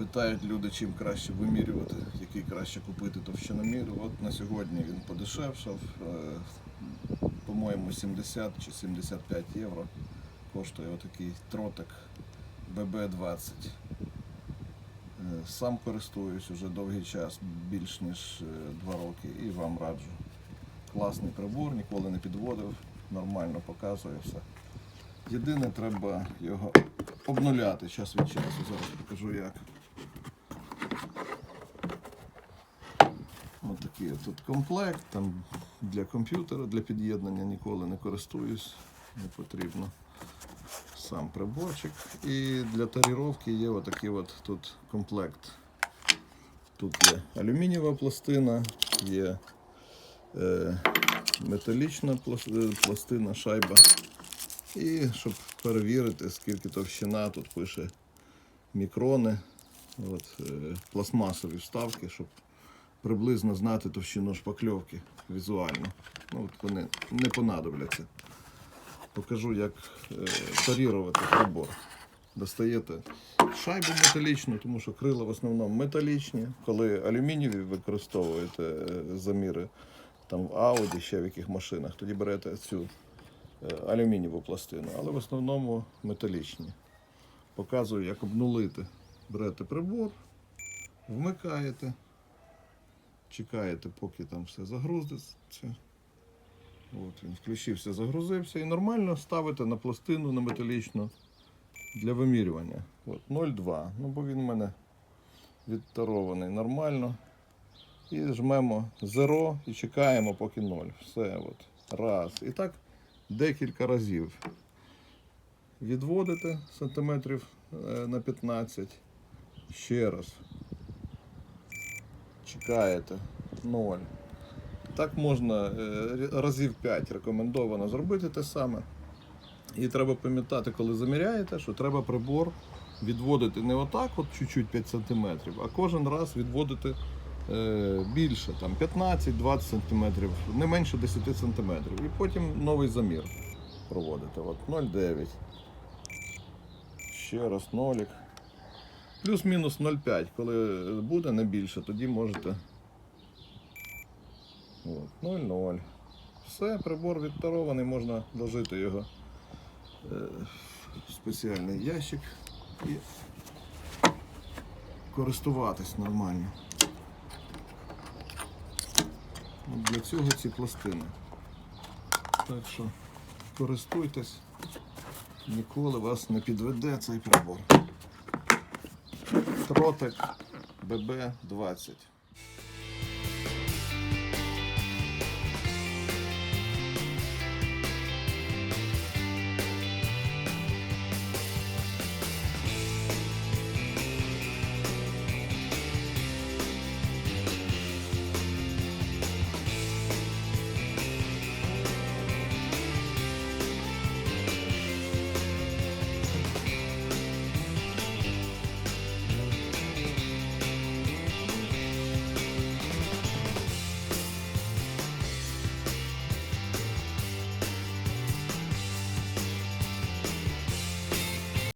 Питають люди, чим краще вимірювати, який краще купити товщиномір. От на сьогодні він подешевшав, е, по-моєму, 70 чи 75 євро коштує отакий тротик ББ-20. Е, Сам користуюсь уже довгий час, більш ніж е, два роки, і вам раджу. Класний прибор, ніколи не підводив, нормально показує все. Єдине, треба його обнуляти час від часу. Зараз покажу як. Такий тут комплект, там для комп'ютера, для під'єднання ніколи не користуюсь, не потрібно. Сам приборчик. І для таріровки є отакий от тут комплект. Тут є алюмінієва пластина, є е, металічна е, пластина, шайба. І щоб перевірити, скільки товщина, тут пише мікрони, от, е, пластмасові вставки, щоб приблизно знати товщину шпакльовки візуально. Ну, от вони не понадобляться. Покажу, як е, парірувати прибор. Достаєте шайбу металічну, тому що крила в основному металічні. Коли алюмінієві використовуєте е, заміри там в Audi, ще в яких машинах, тоді берете цю е, алюмінієву пластину, але в основному металічні. Показую, як обнулити. Берете прибор, вмикаєте, чекаєте, поки там все загрузиться. От він включився, загрузився і нормально ставите на пластину на металічну для вимірювання. От 0,2. Ну, бо він у мене відтарований нормально. І жмемо 0 і чекаємо поки 0. Все, от. Раз. І так декілька разів. Відводите сантиметрів е, на 15. Ще раз. Чекаєте 0. Так можна е, разів 5 рекомендовано зробити те саме. І треба пам'ятати, коли заміряєте, що треба прибор відводити не отак, от чуть-чуть 5 см, а кожен раз відводити е, більше, там 15-20 см, не менше 10 см. І потім новий замір проводити. От 0,9. Ще раз нолік. Плюс-мінус 0,5. Коли буде не більше, тоді можете От, 0,0. Все, прибор відтарований, можна вложити його е, в спеціальний ящик і користуватись нормально. От для цього ці пластини. Так що користуйтесь, ніколи вас не підведе цей прибор. Тротик ББ-20.